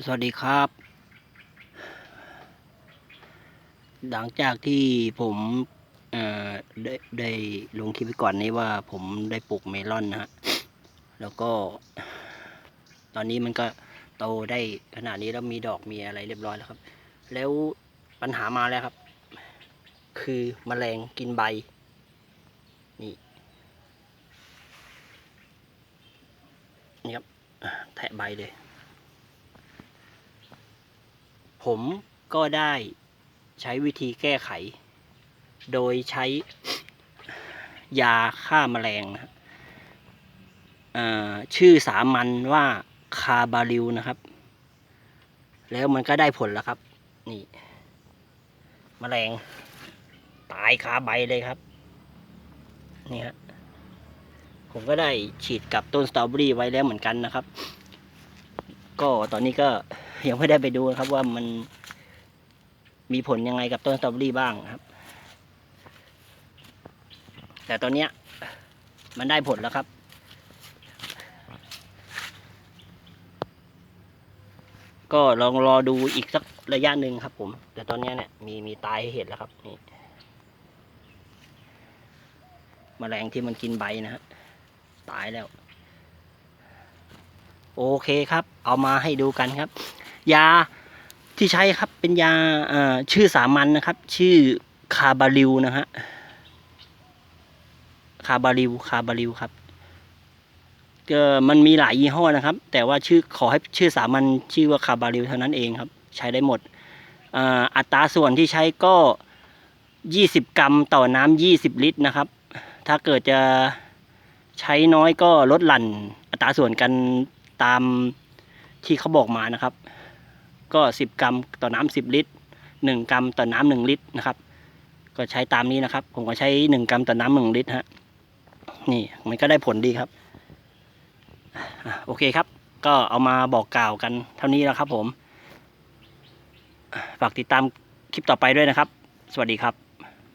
สวัสดีครับ หลังจากที่ผมได้ได้ลงคลิปไปก่อนนี้ว่าผมได้ปลูกเมลอนนะฮะ แล้วก็ ตอนนี้มันก็โตได้ขนาดนี้แล้วมีดอกมีอะไรเรียบร้อยแล้วครับ แล้วปัญหามาแล้วครับ คือมแมลงกินใบ นี่นี่ครับ แทะใบเลย ผมก็ได้ใช้วิธีแก้ไข โดยใช้ยาฆ่าแมลงนะชื่อสามัญว่าคาบาริวนะครับ แล้วมันก็ได้ผลแล้วครับ นี่แมลงตายคาใบเลยครับ นี่ฮะผมก็ได้ฉีดกับต้นสตรอเบอรี่ไว้แล้วเหมือนกันนะครับ ก็ตอนนี้ก็ ยังไม่ได้ไปดูครับว่ามันมีผลยังไงกับต้นสตรอเบอรี่บ้างครับ แต่ตอนเนี้ยมันได้ผลแล้วครับ ก็ลองรอดูอีกสักระยะหนึ่งครับผม แต่ตอนนี้เนี่ยมีมีตายให้เห็นแล้วครับนี่มแมลงที่มันกินใบนะฮะตายแล้ว โอเคครับ เอามาให้ดูกันครับ ยาที่ใช้ครับเป็นยาชื่อสามัญนนะครับ ชื่อคาบาริวนะฮะคาบาริวคาบาริวครับก็มันมีหลายยี่ห้อนะครับ แต่ว่าชื่อขอให้ชื่อสามัญชื่อว่าคาบาริวเท่านั้นเองครับ ใช้ได้หมดอ,อัตราส่วนที่ใช้ก็ยี่สิบกรัมต่อน้ำยี่สิบลิตรนะครับ ถ้าเกิดจะใช้น้อยก็ลดหลั่นอัตราส่วนกันตามที่เขาบอกมานะครับ ก็สิบกรัมต่อน้ำสิบลิตรหนึ่งกรัมต่อน้ำหนึ่งลิตรนะครับ ก็ใช้ตามนี้นะครับ ผมก็ใช้หนึ่งกรัมต่อน้ำหนึ่งลิตรฮะนี่มันก็ได้ผลดีครับโอเคครับ ก็เอามาบอกกล่าวกันเท่านี้แล้วครับผม ฝากติดตามคลิปต่อไปด้วยนะครับ สวัสดีครับ